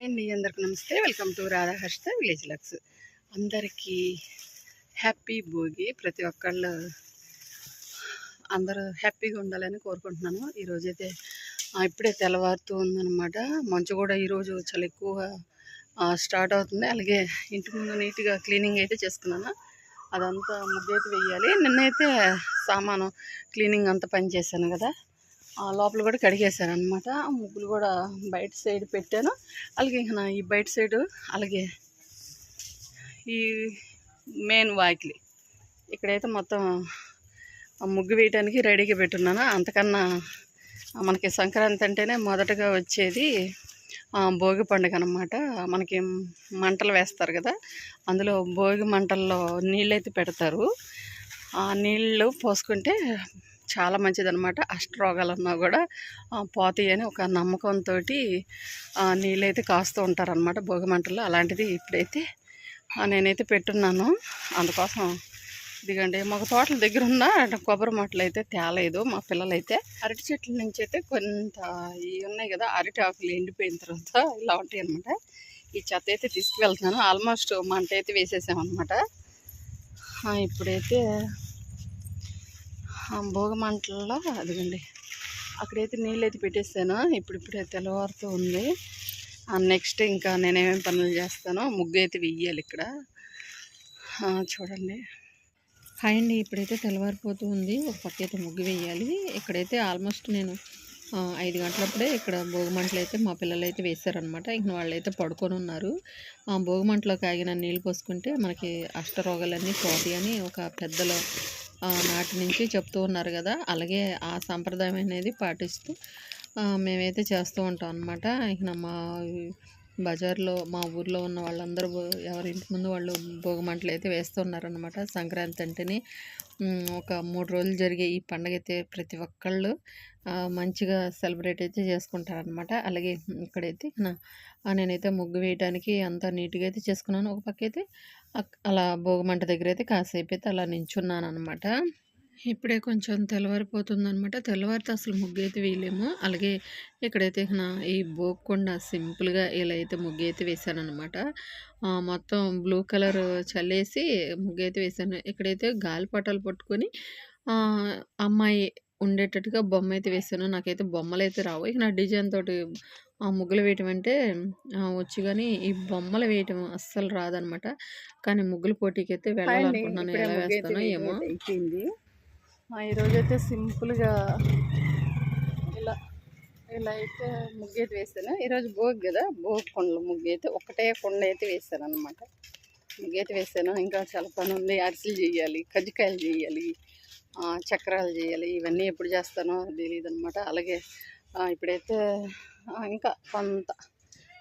అండి అందరికి నమస్తే. Welcome to Radha Harsha village looks. అందరికీ హ్యాపీ భోగి. ప్రతి ఒక్కళ్ళు అందరూ హ్యాపీగా ఉండాలని కోరుకుంటున్నాను. ఈరోజైతే అయితే ఇప్పుడే తెల్లవారుతూ ఉందన్నమాట. మంచు కూడా ఈరోజు చాలా ఎక్కువగా స్టార్ట్ అవుతుంది. అలాగే ఇంటి ముందు నీట్గా క్లీనింగ్ అయితే చేసుకున్నాను. అదంతా ముద్దైతే వేయాలి. నిన్నైతే సామాను క్లీనింగ్ అంతా పని చేశాను కదా. లోపల కూడా కడిగేశాను అనమాట ముగ్గులు కూడా బయట సైడ్ పెట్టాను. అలాగే ఇంకా ఈ బయట సైడు అలాగే ఈ మెయిన్ వాకిలి. ఇక్కడైతే మొత్తం ముగ్గు వేయడానికి రెడీగా పెట్టున్నాను. అంతకన్నా మనకి సంక్రాంతి అంటేనే మొదటగా వచ్చేది భోగి పండుగ అనమాట మనకి మంటలు వేస్తారు కదా అందులో భోగి మంటల్లో నీళ్ళైతే పెడతారు. ఆ నీళ్ళు పోసుకుంటే చాలా మంచిదనమాట అష్టరోగాలున్నా కూడా పోతాయి అని ఒక నమ్మకంతో నీళ్ళైతే కాస్తూ ఉంటారనమాట భోగి అలాంటిది ఇప్పుడైతే నేనైతే పెట్టున్నాను. అందుకోసం ఇదిగండి మాకు తోటల దగ్గర ఉన్న కొబ్బరి మొట్టలు అయితే తేలేదు మా పిల్లలైతే. అరటి చెట్ల నుంచి అయితే కొంత ఇవి ఉన్నాయి కదా అరటి ఆకులు ఎండిపోయిన తర్వాత ఇలా ఉంటాయి అనమాట ఈ చెత్త అయితే తీసుకువెళ్తున్నాను. ఆల్మోస్ట్ మంట అయితే వేసేసామన్నమాట. ఇప్పుడైతే ఆ అదిగండి. అక్కడైతే నీళ్ళైతే పెట్టేస్తాను. పెట్టేసాను తెల్లవారుతూ ఉంది. నెక్స్ట్ ఇంకా నేనేమేమి పనులు చేస్తానో ముగ్గు అయితే వెయ్యాలి ఇక్కడ. చూడండి. హాయ్ అండి ఇప్పుడైతే తెల్లవారిపోతూ ఉంది. ఒక పక్క అయితే ముగ్గు వేయాలి ఇక్కడైతే ఆల్మోస్ట్ నేను ఐదు గంటలప్పుడే ఇక్కడ భోగిమంటలు అయితే మా పిల్లలు అయితే వేశారనమాట ఇంక వాళ్ళైతే పడుకొని ఉన్నారు. ఆ భోగిమంటలోకి ఆగిన నీళ్ళు పోసుకుంటే మనకి అష్టరోగాలన్నీ పోతాయి అని ఒక పెద్దలు నాటి నుంచి చెప్తూ ఉన్నారు కదా అలాగే ఆ సంప్రదాయం అనేది పాటిస్తూ మేమైతే చేస్తూ ఉంటాం అనమాట ఇక మా బజార్లో మా ఊర్లో ఉన్న వాళ్ళందరూ ఎవరి ఇంటి ముందు వాళ్ళు భోగమంటలు అయితే వేస్తున్నారనమాట సంక్రాంతి అంటేనే ఒక మూడు రోజులు జరిగే ఈ పండగ అయితే ప్రతి ఒక్కళ్ళు మంచిగా సెలబ్రేట్ అయితే చేసుకుంటారనమాట అలాగే ఇక్కడైతే నా నేనైతే ముగ్గు వేయడానికి అంతా నీట్గా అయితే చేసుకున్నాను. ఒక పక్క అయితే అలా భోగమంట దగ్గర అయితే కాసేపు అయితే అలా నించున్నాను అనమాట ఇప్పుడే కొంచెం తెల్లవారిపోతుంది అనమాట తెల్లవారితే అసలు ముగ్గు అయితే వేయలేము. అలాగే ఇక్కడైతే నా ఈ బోకుండా సింపుల్గా ఇలా అయితే ముగ్గు అయితే వేసాను అనమాట మొత్తం బ్లూ కలర్ చల్లేసి ముగ్గు అయితే వేసాను ఇక్కడైతే గాలిపటాలు పట్టుకొని అమ్మాయి ఉండేటట్టుగా బొమ్మ అయితే వేసాను నాకైతే బొమ్మలు అయితే రావు. ఇక నా డిజైన్ తోటి ఆ ముగ్గులు వేయటం అంటే వచ్చు కానీ ఈ బొమ్మలు వేయటం అస్సలు రాదనమాట. కానీ ముగ్గుల పోటీకి అయితే వెళ్ళాలనుకుంటున్నాను. ఎలా వేస్తానో ఏమో. అయిపోయింది. ఈరోజు అయితే సింపుల్గా ఇలా ఇలా అయితే ముగ్గు అయితే వేసాను ఈరోజు భోగి కదా భోగి కొండలు ముగ్గు అయితే ఒకటే కొండ అయితే వేసాను అనమాట ముగ్గు అయితే వేసాను ఇంకా చాలా పని ఉంది. అరిసెలు చేయాలి కజ్జికాయలు చేయాలి చక్రాలు చేయాలి. ఇవన్నీ ఎప్పుడు చేస్తానో తెలియదు అనమాట అలాగే ఇప్పుడైతే ఇంకా కొంత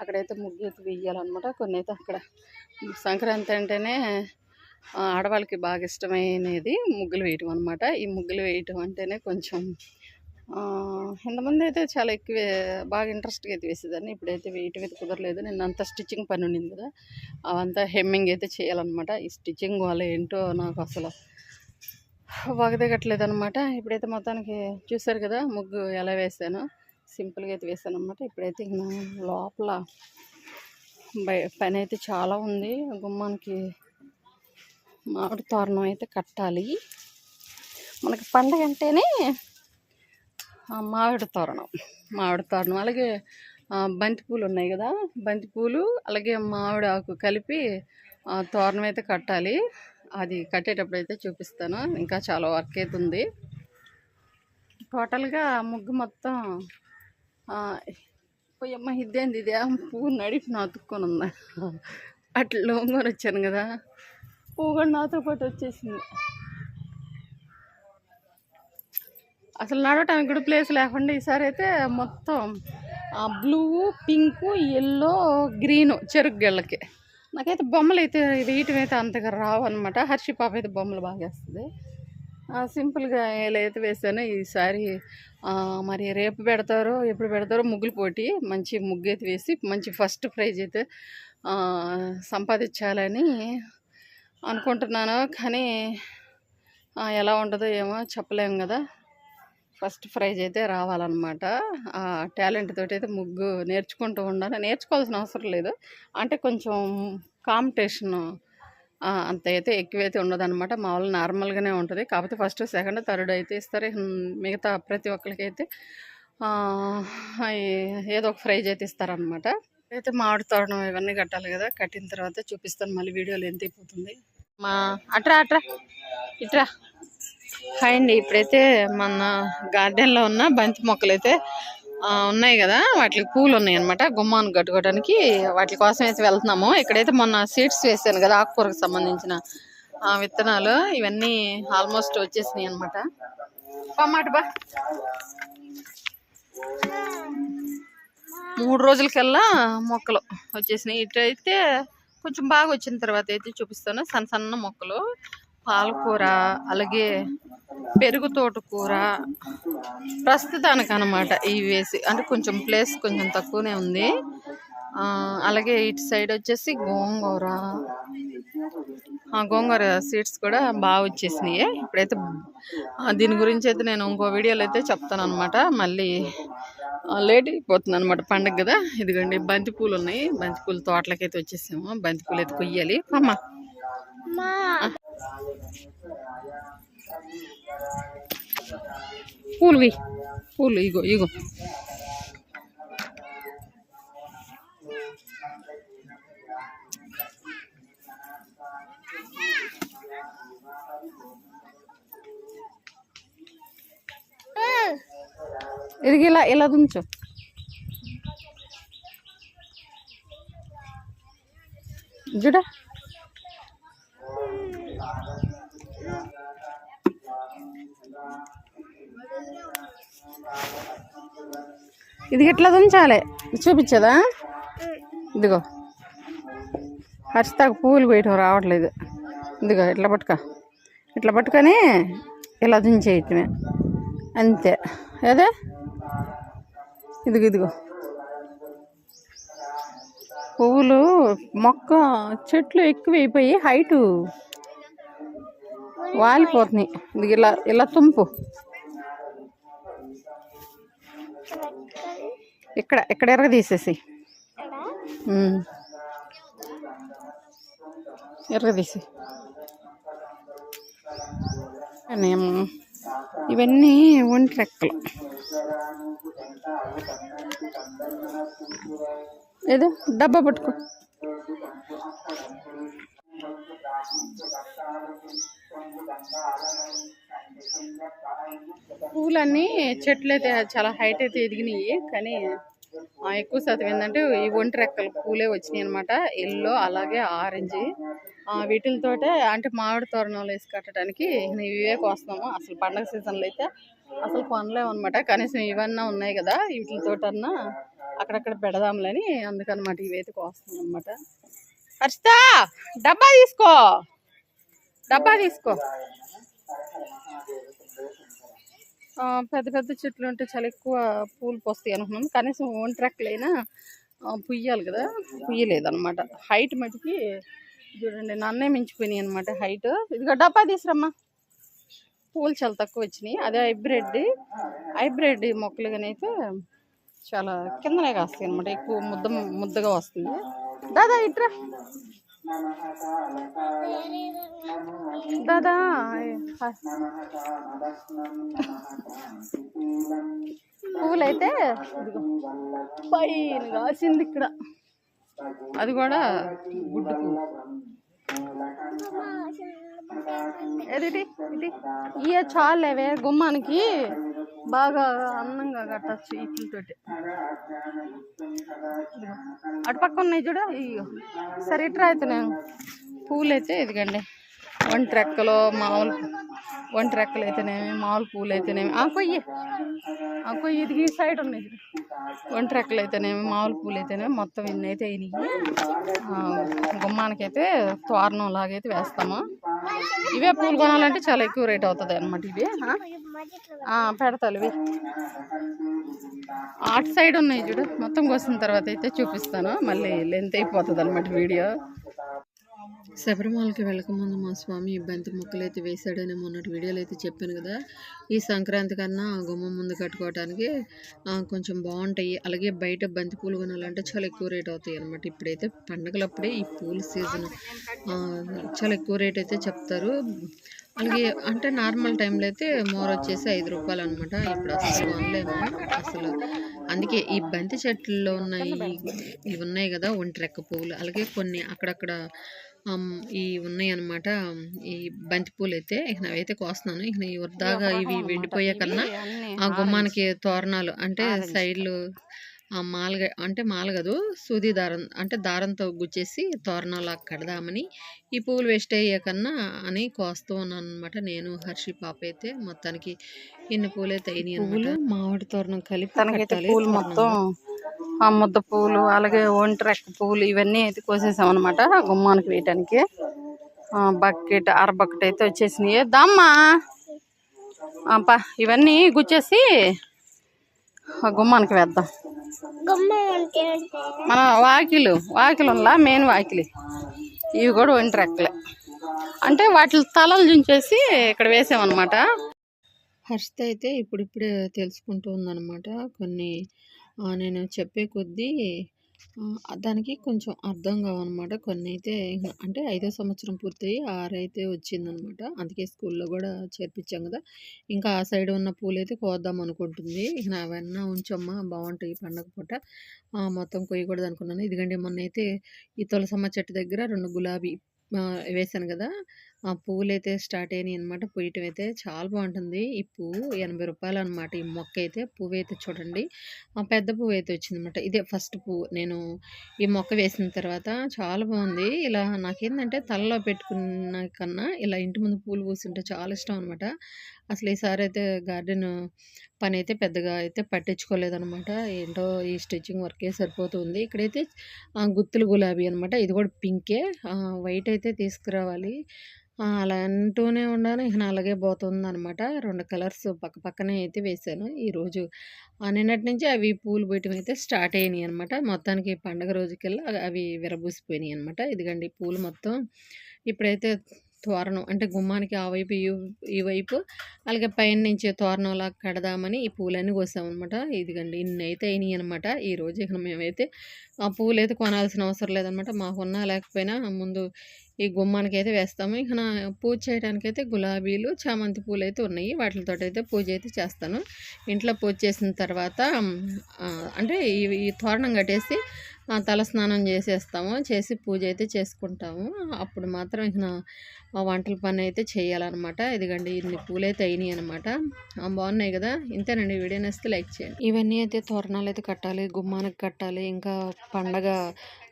అక్కడైతే ముగ్గు అయితే వేయాలన్నమాట కొన్ని అయితే అక్కడ సంక్రాంతి అంటేనే ఆడవాళ్ళకి బాగా ఇష్టమైనది ముగ్గులు వేయటం అనమాట ఈ ముగ్గులు వేయటం అంటేనే కొంచెం ఇంతమంది అయితే చాలా ఎక్కువ బాగా ఇంట్రెస్ట్గా అయితే వేసేదాన్ని. ఇప్పుడైతే వేయటం అయితే కుదరలేదు. నేను అంతా స్టిచ్చింగ్ పని ఉండింది కదా. అవంతా హెమ్మింగ్ అయితే చేయాలన్నమాట. ఈ స్టిచ్చింగ్ వల్ల ఏంటో నాకు అసలు వగదగట్లేదు అనమాట ఇప్పుడైతే మొత్తానికి చూసారు కదా ముగ్గు ఎలా వేసానో. సింపుల్గా అయితే వేసాను అనమాట ఇప్పుడైతే లోపల బయ పని అయితే చాలా ఉంది. గుమ్మానికి మామిడి తోరణం అయితే కట్టాలి. మనకి పండగ అంటేనే మామిడి తోరణం. మామిడి తోరణం. అలాగే బంతిపూలు ఉన్నాయి కదా? బంతిపూలు అలాగే మామిడి ఆకు కలిపి తోరణం అయితే కట్టాలి. అది కట్టేటప్పుడు అయితే చూపిస్తాను. ఇంకా చాలా వర్క్ అయితే ఉంది. టోటల్గా ముగ్గు మొత్తం పోయమ్మ ఇదేంది ఇదే? పువ్వు నడిపి నాతుక్కొని ఉందా? అట్లా లోంగొని వచ్చాను కదా. పువ్వు కూడా నాతో పాటు వచ్చేసింది. అసలు నడవటానికి కూడా ప్లేస్ లేకుండా ఈసారి అయితే మొత్తం బ్లూ పింక్ ఎల్లో గ్రీన్ చెరుకు గళ్ళకి నాకైతే బొమ్మలు అయితే వేయటం అయితే అంతగా రావు అనమాట హర్షి పాప అయితే బొమ్మలు బాగా వేస్తుంది. సింపుల్గా ఇలా వేసానో వేసాను ఈసారి మరి రేపు పెడతారో ఎప్పుడు పెడతారో ముగ్గులు పోటీ. మంచి ముగ్గు అయితే వేసి మంచి ఫస్ట్ ప్రైజ్ అయితే సంపాదించాలని అనుకుంటున్నాను. కానీ ఎలా ఉంటుందో ఏమో చెప్పలేము కదా. ఫస్ట్ ప్రైజ్ అయితే రావాలన్నమాట. ఆ టాలెంట్ తోటి అయితే ముగ్గు నేర్చుకుంటూ ఉండాలి. నేర్చుకోవాల్సిన అవసరం లేదు. అంటే కొంచెం కాంపిటీషన్ అంత అయితే ఎక్కువైతే ఉండదన్నమాట. మామూలు నార్మల్గానే ఉంటుంది. కాకపోతే ఫస్ట్ సెకండ్ థర్డ్ అయితే ఇస్తారు. మిగతా ప్రతి ఒక్కరికైతే ఏదో ఒక ప్రైజ్ అయితే ఇస్తారనమాట అయితే మామిడి తోరణం ఇవన్నీ కట్టాలి కదా. కట్టిన తర్వాత చూపిస్తాను. మళ్ళీ వీడియోలు ఎంత అయిపోతుంది. మా అట్రా అట్రా. ఇట్రా. హాయ్ అండి. ఇప్పుడైతే మన గార్డెన్లో ఉన్న బంతి మొక్కలు అయితే ఉన్నాయి కదా వాటికి పూలు ఉన్నాయి అనమాట గుమ్మాన్ని కట్టుకోవడానికి వాటి కోసం అయితే వెళ్తున్నాము. ఇక్కడైతే మొన్న సీడ్స్ వేసాను కదా ఆకుకూరకు సంబంధించిన విత్తనాలు. ఇవన్నీ ఆల్మోస్ట్ వచ్చేసినాయి అనమాట మాట బా మూడు రోజులకల్లా మొక్కలు వచ్చేసినాయి. ఇటైతే కొంచెం బాగా వచ్చిన తర్వాత అయితే చూపిస్తాను. సన్న సన్న మొక్కలు పాలకూర అలాగే పెరుగు తోటకూర. ప్రస్తుతానికి అనమాట ఇవి వేసి అంటే కొంచెం ప్లేస్ కొంచెం తక్కువనే ఉంది. అలాగే ఇటు సైడ్ వచ్చేసి గోంగూర. ఆ గోంగూర సీడ్స్ కూడా బాగా వచ్చేసినాయి. ఇప్పుడైతే దీని గురించి అయితే నేను ఇంకో వీడియోలో అయితే చెప్తాను అనమాట మళ్ళీ లేట్ అయిపోతుంది అనమాట పండగ కదా. ఇదిగోండి బంతిపూలు ఉన్నాయి. బంతిపూల తోటలకైతే వచ్చేసాము. బంతిపూలు అయితే కొయ్యాలి. అమ్మ. పూలు పూలు ఇగో ఇగో. ఇది ఇలా ఇలా దుంచు. చూడ ఇది ఇట్లా దుంచాలి చూపించదా? ఇదిగో. హర్షితాకు పూలు పోయటం రావట్లేదు. ఇదిగో ఇట్లా పట్టుక. ఇట్లా పట్టుకొని ఇలా దుంచేయటమే అంతే. అదే ఇదిగో ఇదిగో. పువ్వులు మొక్క చెట్లు ఎక్కువ అయిపోయి హైటు. వాలిపోతున్నాయి. ఇది ఇలా ఇలా తుంపు. ఇక్కడ ఇక్కడ ఎరగ తీసేసి ఎరగ తీసి ఇవన్నీ ఒంటి రెక్కలు. ఏదో డబ్బా పట్టుకో. పూలన్నీ చెట్లు అయితే చాలా హైట్ అయితే ఎదిగినాయి కానీ ఎక్కువ శాతం ఏంటంటే ఈ ఒంటి రెక్కల పూలే వచ్చినాయి అనమాట ఎల్లో అలాగే ఆరెంజ్ వీటితోటే అంటే మామిడి తోరణాలు వేసి కట్టడానికి ఇవే కోస్తాము అసలు పండగ సీజన్లో అయితే అసలు కొనలేము అనమాట కనీసం ఇవన్నా ఉన్నాయి కదా వీటితోటన్నా అక్కడక్కడ పెడదాంలని అందుకనమాట ఇవైతే కోస్తాం అనమాట హర్షిత డబ్బా తీసుకో. డబ్బా తీసుకో. పెద్ద పెద్ద చెట్లు ఉంటే చాలా ఎక్కువ పూలు పోస్తాయి అనుకున్నాం కనీసం ఒంటి పుయ్యాలి కదా. పుయ్యలేదు అనమాట హైట్ మటుకి చూడండి నన్నే మించిపోయినాయి అనమాట హైట్ ఇదిగో డబ్బా తీసురమ్మా పూలు చాలా తక్కువ వచ్చినాయి. అదే హైబ్రిడ్. హైబ్రిడ్ మొక్కలుగానైతే చాలా కిందనే కాస్తాయి అనమాట ఎక్కువ ముద్ద ముద్దగా వస్తుంది. దాదా ఇట్రా. దాదా పువ్వులైతే పైన కాసింది ఇక్కడ. అది కూడా గుడ్డు ఏది ఇది? ఇది? ఇయ చాలేవే గుమ్మానికి. బాగా అందంగా కట్టచ్చు ఇట్లతోటి ఇదిగో. అటు పక్క ఉన్నాయి చూడ ఇయ్యో సరే ఇట్రా అయితే నేను పూలు అయితే ఇదిగండి. ఒంటి రెక్కలు మామూలు ఒంటి రెక్కలు అయితేనేమి మామూలు పూలు అయితేనేమి. ఆ కొయ్యి. ఆ కొయ్యి ఇది ఈ సైడ్ ఉన్నాయి చూడు. ఒంటి రెక్కలు అయితేనేమి మామూలు పూలు అయితేనేమి మొత్తం ఇన్ని అయితే అయినాయి. గుమ్మానికైతే తోరణం లాగైతే వేస్తాము. ఇవే పూలు కొనాలంటే చాలా ఎక్కువ రేట్ అవుతుంది అనమాట ఇవి పెడతాలు ఇవి. అటు సైడ్ ఉన్నాయి చూడు. మొత్తం కోసిన తర్వాత అయితే చూపిస్తాను. మళ్ళీ లెంత్ అయిపోతుంది అనమాట వీడియో. శబరిమలకి వెళ్ళకముందు మా స్వామి ఈ బంతి మొక్కలు అయితే వేశాడని మొన్నటి వీడియోలో అయితే చెప్పాను కదా. ఈ సంక్రాంతి కన్నా గుమ్మం ముందు కట్టుకోవడానికి కొంచెం బాగుంటాయి. అలాగే బయట బంతి పూలు కొనాలంటే చాలా ఎక్కువ రేట్ అవుతాయి అనమాట ఇప్పుడైతే పండగలప్పుడే ఈ పూల సీజన్ చాలా ఎక్కువ రేట్ అయితే చెప్తారు. అలాగే అంటే నార్మల్ టైంలో అయితే మోర్ వచ్చేసి ఐదు రూపాయలు అనమాట ఇప్పుడు అసలు అనలేము అసలు అందుకే ఈ బంతి చెట్లలో ఉన్న ఇవి ఉన్నాయి కదా ఒంటి రెక్క పువ్వులు. అలాగే కొన్ని అక్కడక్కడ ఈ ఉన్నాయి అనమాట ఈ బంతి పూలు అయితే ఇక అవైతే కోస్తున్నాను. ఇక ఈ వృధాగా ఇవి వెండిపోయే కన్నా ఆ గుమ్మానికి తోరణాలు అంటే సైడ్లు ఆ మాలగ అంటే మాలగదు సూది దారం అంటే దారంతో గుచ్చేసి తోరణాలు కడదామని ఈ పువ్వులు వేస్ట్ అయ్యే కన్నా అని కోస్తూ ఉన్నాను అనమాట నేను హర్షి పాప అయితే మొత్తానికి ఇన్ని పూలు అయితే అయినాయి అనమాట మామిడి తోరణం కలిపి. మొత్తం ముద్ద పువ్వులు అలాగే ఒంటిరెక్క పువ్వులు ఇవన్నీ అయితే కోసేసాం అనమాట గుమ్మానికి వేయటానికి. బకెట్ అర బకెట్ అయితే వచ్చేసినాయి. దమ్మా! పా ఇవన్నీ గుచ్చేసి గుమ్మానికి వేద్దాం. మన వాకిలు వాకిలులా మెయిన్ వాకిలి. ఇవి కూడా ఒంటిరెక్కలే. అంటే వాటి తలలు చుంచేసి ఇక్కడ వేసామన్నమాట. హర్షిత అయితే ఇప్పుడిప్పుడే తెలుసుకుంటూ ఉందన్నమాట. కొన్ని నేను చెప్పే కొద్దీ దానికి కొంచెం అర్థం కావన్నమాట కొన్ని అయితే అంటే ఐదో సంవత్సరం పూర్తయి ఆరైతే వచ్చిందనమాట. అందుకే స్కూల్లో కూడా చేర్పించాం కదా. ఇంకా ఆ సైడ్ ఉన్న పూలు అయితే కోద్దాం అనుకుంటుంది. అవన్నీ ఉంచమ్మా బాగుంటాయి పండగ పూట. మొత్తం కొయ్యకూడదు అనుకున్నాను ఇదిగండి మొన్న అయితే ఈ తులసమ్మ చెట్టు దగ్గర రెండు గులాబీ వేశాను కదా. ఆ పువ్వులు అయితే స్టార్ట్ అయినాయి అనమాట పూయటం అయితే చాలా బాగుంటుంది ఈ పువ్వు ఎనభై రూపాయలు అనమాట ఈ మొక్క అయితే పువ్వు అయితే చూడండి. ఆ పెద్ద పువ్వు అయితే వచ్చిందనమాట ఇదే ఫస్ట్ పువ్వు. నేను ఈ మొక్క వేసిన తర్వాత చాలా బాగుంది ఇలా నాకేంటంటే తలలో పెట్టుకున్న కన్నా ఇలా ఇంటి ముందు పూలు పూస్తుంటే చాలా ఇష్టం అనమాట అసలు ఈసారి అయితే గార్డెన్ పని అయితే పెద్దగా అయితే పట్టించుకోలేదనమాట. ఏంటో ఈ స్టిచ్చింగ్ వర్కే సరిపోతుంది. ఇక్కడైతే గుత్తులు గులాబీ అనమాట. ఇది కూడా పింకే. వైట్ అయితే తీసుకురావాలి. అలా అంటూనే ఉన్నాను ఇక అలాగే పోతుంది అనమాట రెండు కలర్స్ పక్క పక్కనే అయితే వేశాను. ఈరోజు నిన్నటి నుంచి అవి పూలు పూయటం అయితే స్టార్ట్ అయినాయి అనమాట. మొత్తానికి పండగ రోజుకెల్లా అవి- విరబూసిపోయినాయి అనమాట. ఇదిగండి పూలు మొత్తం ఇప్పుడైతే తోరణం అంటే గుమ్మానికి ఆ వైపు ఈ ఈ వైపు అలాగే పైన నుంచి తోరణంలా కడదామని ఈ పూలన్నీ కోసామన్నమాట. ఇదిగండి ఇన్ని అయితే అయినాయి అనమాట ఈ రోజు ఇక మేమైతే ఆ పూలు అయితే కొనాల్సిన అవసరం లేదనమాట మాకున్నా లేకపోయినా ముందు ఈ గుమ్మానికి అయితే వేస్తాము. ఇక నా పూజ చేయడానికి అయితే గులాబీలు చామంతి పూలు అయితే ఉన్నాయి. వాటితో అయితే పూజ అయితే చేస్తాను. ఇంట్లో పూజ చేసిన తర్వాత అంటే ఈ తోరణం కట్టేసి తల స్నానం చేసేస్తాము చేసి పూజ అయితే చేసుకుంటాము. అప్పుడు మాత్రం ఇక నా వంటల పని అయితే చేయాలన్నమాట. ఇదిగండి ఇన్ని పూలు అయితే అయినాయి అనమాట బాగున్నాయి కదా? ఇంతేనండి వీడియో నేస్తే లైక్ చేయండి. ఇవన్నీ అయితే తోరణాలు అయితే కట్టాలి గుమ్మానికి కట్టాలి ఇంకా పండగ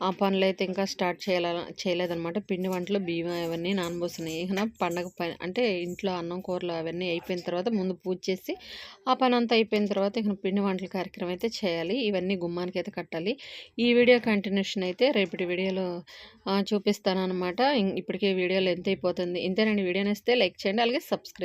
ఆ పనులు అయితే ఇంకా స్టార్ట్ చేయాల చేయలేదన్నమాట. పిండి వంటలు బియ్యం అవన్నీ నానబోస్తున్నాయి. ఇక పండగ పని అంటే ఇంట్లో అన్నం కూరలు అవన్నీ అయిపోయిన తర్వాత ముందు పూజ చేసి ఆ పని అంతా అయిపోయిన తర్వాత ఇక పిండి వంటల కార్యక్రమం అయితే చేయాలి. ఇవన్నీ గుమ్మానికి అయితే కట్టాలి. ఈ వీడియో కంటిన్యూషన్ అయితే రేపటి వీడియోలో చూపిస్తాను అనమాట ఇప్పటికే వీడియోలు ఎంత అయిపోతుంది ఇంతేనండి. వీడియో నేస్తే లైక్ చేయండి. అలాగే సబ్స్క్రైబ్